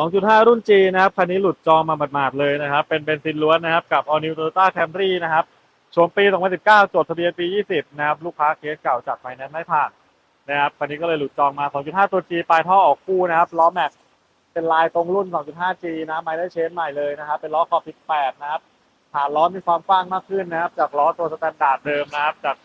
2.5 รุ่น G นะครับคันนี้หลุดจองมาหมาดๆเลยนะครับ เป็นเบนซินล้วนนะครับกับ All New Toyota Camry นะครับชมปี 2019 จดทะเบียนปี 20 นะครับ ลูกค้าเคสเก่าจากไฟแนนซ์ไม่ผ่านนะครับคันนี้ก็เลยหลุดจองมา 2.5 ตัว G ปลายท่อออกคู่นะครับล้อแม็กเป็นลายตรงรุ่น 2.5G นะไมล์ได้เชนใหม่เลยนะครับ เป็นล้อขอบ18 นะครับฐานล้อมีความกว้างมากขึ้นนะครับ จากล้อตัวสแตนดาร์ดเดิมนะครับ จาก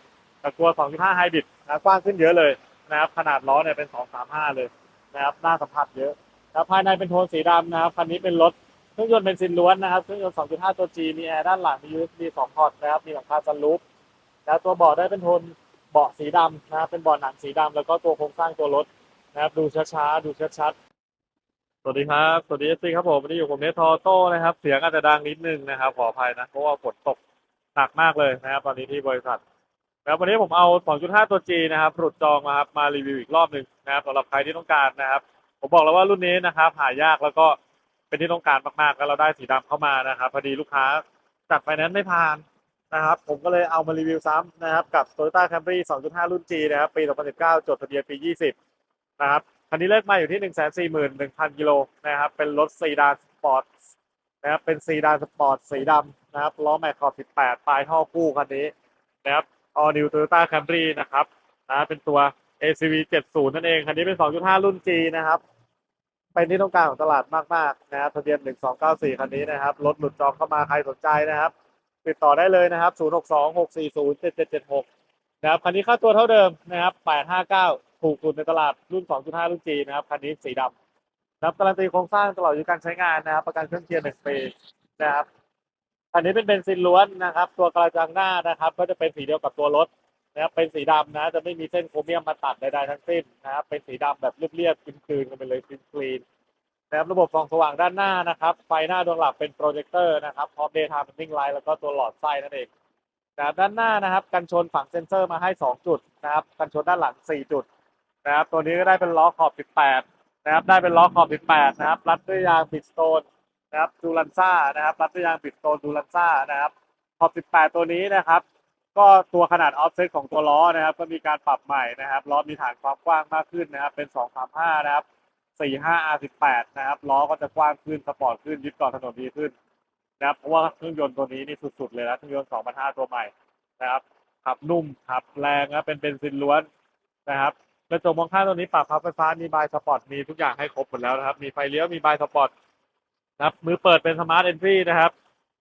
จากตัว 2.5 ไฮบริดนะกว้างขึ้นเยอะเลยนะครับ ขนาดล้อเนี่ยเป็น 235 เลยนะครับหน้าสัมผัสเยอะ แล้วภายในเป็นโทนสีดำนะครับคันนี้เป็นรถเครื่องยนต์เบนซินล้วนนะครับเครื่องยนต์ 2.5 ตัว G มีแอร์ด้านหลังมี USB 2พอร์ตนะครับมีหลังคาซันรูฟแล้วตัวเบาะได้เป็นโทนเบาะสีดำนะครับเป็นเบาะหนังสีดำแล้วก็ตัวโครงสร้างตัวรถนะครับดูช้าๆดูชัดๆสวัสดีครับ สวัสดีเอฟซีครับผมวันนี้อยู่ผมเนททอโต้นะครับ เสียงอาจจะดังนิดนึงนะครับ ขออภัยนะ เพราะว่าฝนตกหนักมากเลยนะครับ ตอนนี้ที่บริษัท แล้ววันนี้ผมเอา 2.5 ตัว G นะครับหลุดจองมาครับ มารีวิวอีกรอบหนึ่งนะครับสำหรับใครที่ต้องการนะครับ ผมบอกแล้วว่ารุ่นนี้นะครับหายากแล้วก็เป็นที่ต้องการมากๆ แล้วเราได้สีดำเข้ามานะครับพอดีลูกค้าจัดไฟแนนซ์ไม่ผ่านนะครับ ผมก็เลยเอามารีวิวซ้ำนะครับ กับ Toyota Camry 2.5 รุ่น G นะครับ ปี 2019 จดทะเบียนปี 20 นะครับคันนี้เลขมาอยู่ที่ 141,000 กิโลนะครับ เป็นรถซีดานสปอร์ตนะครับเป็นซีดานสปอร์ตสีดำนะครับล้อแม็กขอบ 18 ปลายท่อคู่คันนี้นะครับ All New Toyota Camry นะครับนะเป็นตัว ACV 70 นั่นเอง คันนี้เป็น 2.5 รุ่น G นะครับ เป็นที่ต้องการของตลาดมากๆนะครับทะเบียน 1294 คันนี้นะครับรถหลุดจองเข้ามาใครสนใจนะครับ ติดต่อได้เลยนะครับ 062-640-7776 นะครับคันนี้ค่าตัวเท่าเดิมนะครับ 859 ถูกสุดในตลาดรุ่น 2.5 รุ่น G นะครับคันนี้สีดำนะครับการันตีโครงสร้างตลอดอายุการใช้งานนะครับ ประกันเครื่องเกียร์1ปีนะครับอันนี้เป็นเบนซินล้วนนะครับ ตัวกระจังหน้านะครับ ก็จะเป็นสีเดียวกับตัวรถ นะครับเป็นสีดำนะ จะไม่มีเส้นโครเมียมมาตัดใดๆทั้งสิ้นนะครับเป็นสีดำแบบเรียบๆคลีนๆกันไปเลยคลีนๆนะครับระบบส่องสว่างด้านหน้านะครับ ไฟหน้าดวงหลักเป็นโปรเจคเตอร์นะครับพร้อม daytime running light แล้วก็ตัวหลอดไส้นั่นเองนะครับด้านหน้านะครับ กันชนฝังเซ็นเซอร์มาให้ 2 จุดนะครับ กันชนด้านหลัง 4 จุดนะครับ ตัวนี้ก็ได้เป็นล้อขอบ 18 นะครับ ได้เป็นล้อขอบ 18 นะครับ รัดด้วยยางบิดสโตนนะครับดูลันซ่านะครับ รัดด้วยยางบิดโตนดูลันซ่านะครับ ขอบ 18 ตัวนี้นะครับ ก็ตัวขนาดออฟเซตของตัวล้อนะครับ ก็มีการปรับใหม่นะครับล้อมีฐานความกว้างมากขึ้นนะครับ เป็น 235 นะครับ 45 R18 นะครับล้อก็จะกว้างขึ้นสปอร์ตขึ้นยึดเกาะถนนดีขึ้นนะครับเพราะว่าเครื่องยนต์ตัวนี้นี่สุดๆเลยนะเครื่องยนต์2,500ตัวใหม่นะครับขับนุ่มขับแรงนะเป็นเบนซินล้วนนะครับกระจกมองข้างตัวนี้ปรับพับไฟฟ้ามีบายสปอร์ตมีทุกอย่างให้ครบหมดแล้วนะครับ มีไฟเลี้ยวมีบายสปอร์ตนะครับมือเปิดเป็นสมาร์ทเอนทรีนะครับ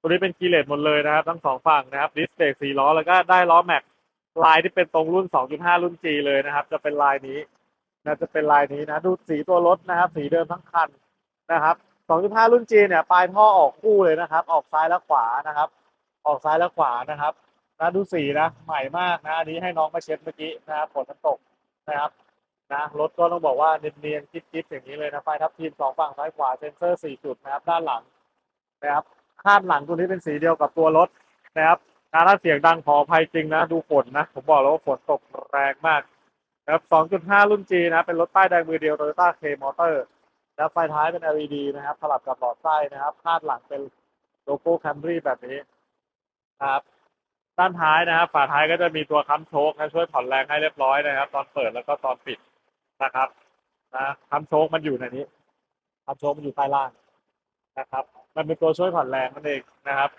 ตัวนี้เป็นคีเลสหมดเลยนะครับ ทั้งสองฝั่งนะครับดิสเบรกสี่ล้อแล้วก็ได้ล้อแม็กลายที่เป็นตรงรุ่น 2.5 รุ่น G เลยนะครับ จะเป็นลายนี้นะจะเป็นลายนี้นะ ดูสีตัวรถนะครับ สีเดิมทั้งคันนะครับ 2.5 รุ่น G เนี่ยปลายท่อออกคู่เลยนะครับ ออกซ้ายและขวานะครับ ออกซ้ายและขวานะครับนะดูสีนะ ใหม่มากนะอันนี้ให้น้องมาเช็ดเมื่อกี้นะครับฝนมันตกนะครับนะรถก็ต้องบอกว่าเนียนๆจิ๊บๆอย่างนี้เลยนะไฟทับทีมสองฝั่งซ้ายขวาเซ็นเซอร์สี่จุดนะครับ ด้านหลังนะครับ ข้างหลังตัวนี้เป็นสีเดียวกับตัวรถนะครับนะถ้าเสียงดังขออภัยจริงนะ ดูฝนนะ ผมบอกแล้วว่าฝนตกแรงมากนะครับ 2.5 รุ่น G นะ เป็นรถป้ายแดงมือเดียว Toyota K Motor แล้วไฟท้ายเป็น LED นะครับ สลับกับหลอดไส้นะครับข้างหลังเป็นโลโก้ Camry แบบนี้นะครับ ด้านท้ายนะครับ ฝาท้ายก็จะมีตัวค้ำโชคนะช่วยผ่อนแรงให้เรียบร้อยนะครับ ตอนเปิดแล้วก็ตอนปิดนะครับนะค้ำโชคมันอยู่ในนี้ค้ำโชคมันอยู่ใต้ล่างนะครับ มันเป็นตัวช่วยผ่อนแรงนั่นเองนะครับ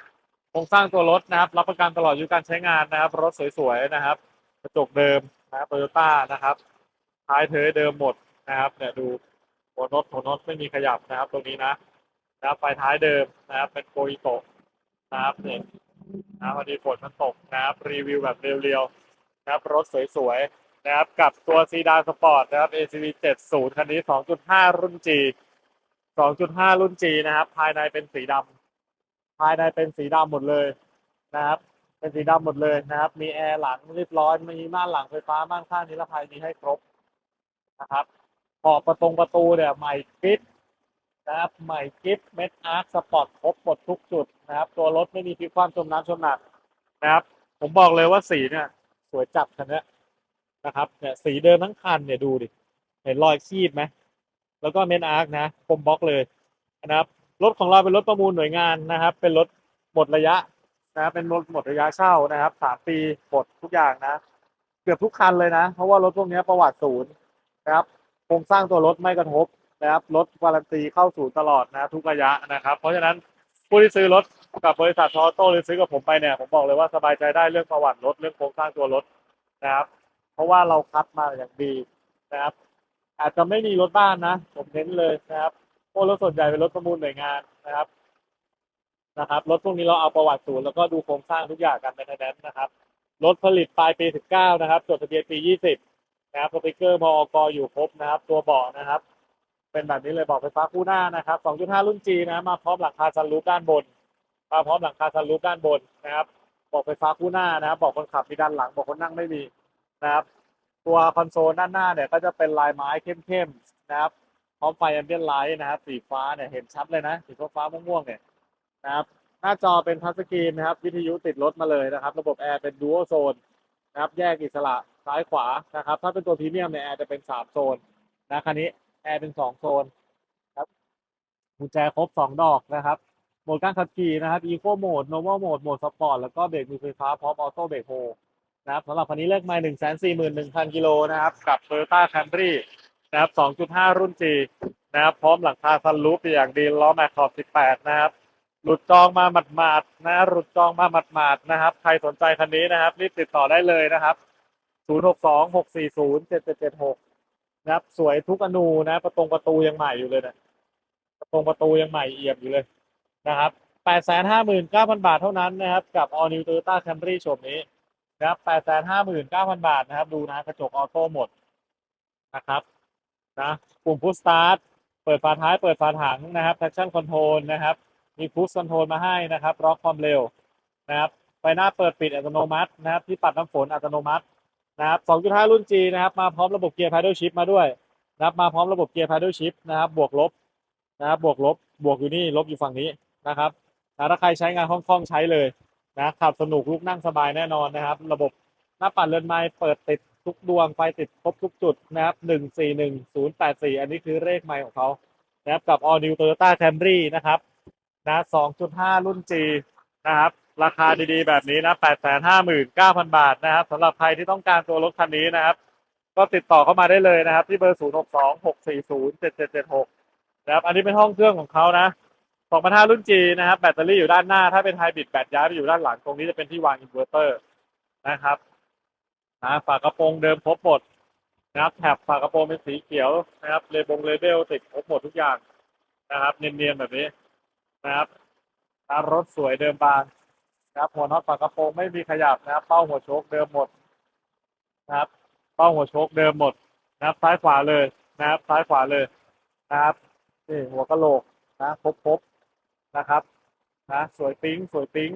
โครงสร้างตัวรถนะครับ รับประกันตลอดอายุการใช้งานนะครับ รถสวยๆนะครับ กระจกเดิมนะครับโตโยต้านะครับท้ายเทอเดิมหมดนะครับเนี่ยดูหัวน็อตหัวน็อตไม่มีขยับนะครับตรงนี้นะนะครับไฟท้ายเดิมนะครับ เป็นโกอิโตะนะครับเนี่ยนะพอดีฝนมันตกนะครับ รีวิวแบบเรียวๆนะครับ รถสวยๆนะครับ กับตัวซีดานสปอร์ตนะครับ ACV 70 คันนี้ 2.5 รุ่น G 2.5 รุ่น G นะครับ ภายในเป็นสีดำภายในเป็นสีดำหมดเลยนะครับ เป็นสีดำหมดเลยนะครับ มีแอร์หลังเรียบร้อย มีม่านหลังไฟฟ้าม่านข้างนิรภัยมีให้ครบนะครับขอบประตงประตูเนี่ยใหม่ฟิตนะครับใหม่กิฟเม็ดอาร์คสปอร์ตครบหมดทุกจุดนะครับ ตัวรถไม่มีพลิกความจมน้ำจมหนักนะครับ ผมบอกเลยว่าสีเนี่ย สวยจัดคันนี้นะครับเนี่ยสีเดิมทั้งคันเนี่ยดูดิ เห็นรอยคีบไหม แล้วก็เมนอาร์คนะคมบล็อกเลยนะครับรถของเราเป็นรถประมูลหน่วยงานนะครับ เป็นรถหมดระยะนะครับเป็นรถหมดระยะเช่านะครับสามปีหมดทุกอย่างนะ เกือบทุกคันเลยนะ เพราะว่ารถพวกนี้ประวัติศูนย์นะครับโครงสร้างตัวรถไม่กระทบนะครับรถการันตีเข้าสู่ตลอดนะทุกระยะนะครับ เพราะฉะนั้นผู้ที่ซื้อรถกับบริษัททอโต้หรือซื้อกับผมไปเนี่ยผมบอกเลยว่าสบายใจได้เรื่องประวัติรถเรื่องโครงสร้างตัวรถนะครับ เพราะว่าเราคัดมาอย่างดีนะครับ อาจจะไม่มีรถบ้านนะ ผมเน้นเลยนะครับพราะรถส่วนใหญ่เป็นรถประมูลหน่วยงานนะครับนะครับ รถพวกนี้เราเอาประวัติศูนย์แล้วก็ดูโครงสร้างทุกอย่างกันในนั้นนะครับ รถผลิตปลายปี 19 นะครับ จดทะเบียนปี 20 นะครับสติกเกอร์มอกอยู่ครบนะครับ ตัวเบาะนะครับ เป็นแบบนี้เลยเบอกไฟฟ้าคู่หน้านะครับ 2.5 รุ่น G นะ มาพร้อมหลังคาซันรูฟด้านบน มาพร้อมหลังคาซันรูฟด้านบนนะครับ เบอกไฟฟ้าคู่หน้านะครับเบอกคนขับมีด้านหลังเบอกคนนั่งไม่มีนะครับ ตัวคอนโซลด้านหน้าเนี่ยก็จะเป็นลายไม้เข้มๆนะครับพร้อมไฟแอมเบียนไลท์นะครับ สีฟ้าเนี่ยเห็นชัดเลยนะสีฟ้าม่วงๆเนี่ยนะครับหน้าจอเป็นทัชสกรีนนะครับ วิทยุติดรถมาเลยนะครับ ระบบแอร์เป็นดู a l โซนนะครับ แยกอิสระซ้ายขวานะครับ ถ้าเป็นตัวพรีเมียมเนี่ยแอร์จะเป็นสามโซนนะคันนี้แอร์เป็นสองโซนครับกุญแจครบสองดอกนะครับโหมดการขับขี่นะครับ Eco Mode Normal Mode โหมด Sport แล้วก็เบรกมือไฟฟ้าพร้อมออโต้เบรกโฮ นะครับสำหรับคันนี้เลขไมล์หนึ่งแสนสี่หมื่นหนึ่งพันกิโลนะครับ กับ Toyota Camry นะครับสองจุดห้ารุ่น G นะครับ พร้อมหลังคาซันรูฟอย่างดีล้อแม็กขอบสิบแปดนะครับ หลุดจองมาหมาดๆนะ หลุดจองมาหมาดๆนะครับ ใครสนใจคันนี้นะครับ รีบติดต่อได้เลยนะครับ0626407776นะครับ สวยทุกอนูนะ ประตงประตูยังใหม่อยู่เลยนะประตงประตูยังใหม่เอี่ยมอยู่เลยนะครับ859,000บาทเท่านั้นนะครับ กับ All New Toyota Camry โฉมนี้ นะครับ859,000บาทนะครับ ดูนะกระจกออโต้หมดนะครับนะปุ่มพุชสตาร์ทเปิดฝาท้ายเปิดฝาถังนะครับ traction control นะครับ มีพุชคอนโทรลมาให้นะครับล็อกความเร็วนะครับไฟหน้าเปิดปิดอัตโนมัตินะครับ ที่ปัดน้ำฝนอัตโนมัตินะครับ2.5 รุ่น G นะครับ มาพร้อมระบบเกียร์ paddle shift มาด้วยนะครับ มาพร้อมระบบเกียร์ paddle shift นะครับ บวกลบนะครับ บวกลบ บวกอยู่นี่ ลบอยู่ฝั่งนี้นะครับ ถ้าใครใช้งานคล่องๆใช้เลย นะขับสนุกลุกนั่งสบายแน่นอนนะครับ ระบบหน้าปัดเรือนไม้เปิดติดทุกดวงไฟติดครบทุกจุดนะครับ141084อันนี้คือเลขไมล์ของเขานะครับกับ All New Toyota Camry นะครับนะ2.5รุ่น G นะครับราคาดีๆ แบบนี้นะ859,000บาทนะครับสำหรับใครที่ต้องการตัวรถคันนี้นะครับ ก็ติดต่อเข้ามาได้เลยนะครับ ที่เบอร์0626407776นะครับอันนี้เป็นห้องเครื่องของเขานะ 2,500 รุ่น G นะครับแบตเตอรี่อยู่ด้านหน้า ถ้าเป็นไฮบริดแบตย้ายไปอยู่ด้านหลัง ตรงนี้จะเป็นที่วางอินเวอร์เตอร์นะครับนะฝากระโปรงเดิมครบหมดนะครับแถบฝากระโปรงเป็นสีเขียวนะครับเลบงเลเบลติดครบหมดทุกอย่างนะครับ เนียนๆแบบนี้นะครับรถสวยเดิมบางนะครับหัวน็อตฝากระโปรงไม่มีขยับนะครับ เป้าหัวโชคเดิมหมดนะครับเป้าหัวโชคเดิมหมดนะครับ ซ้ายขวาเลยนะครับ ซ้ายขวาเลยนะครับนี่หัวกะโหลกนะครบครบ นะครับนะสวยปิ้งสวยปิ้ง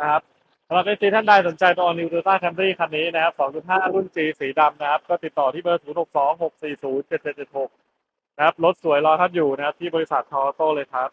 นะครับสำหรับเอซีท่านใดสนใจตัว New Toyota Camry คันนี้นะครับ 2.5 รุ่น G สีดำนะครับ ก็ติดต่อที่เบอร์ 0626407776 นะครับ รถสวยรอท่านอยู่นะครับ ที่บริษัททอโต้เลยครับ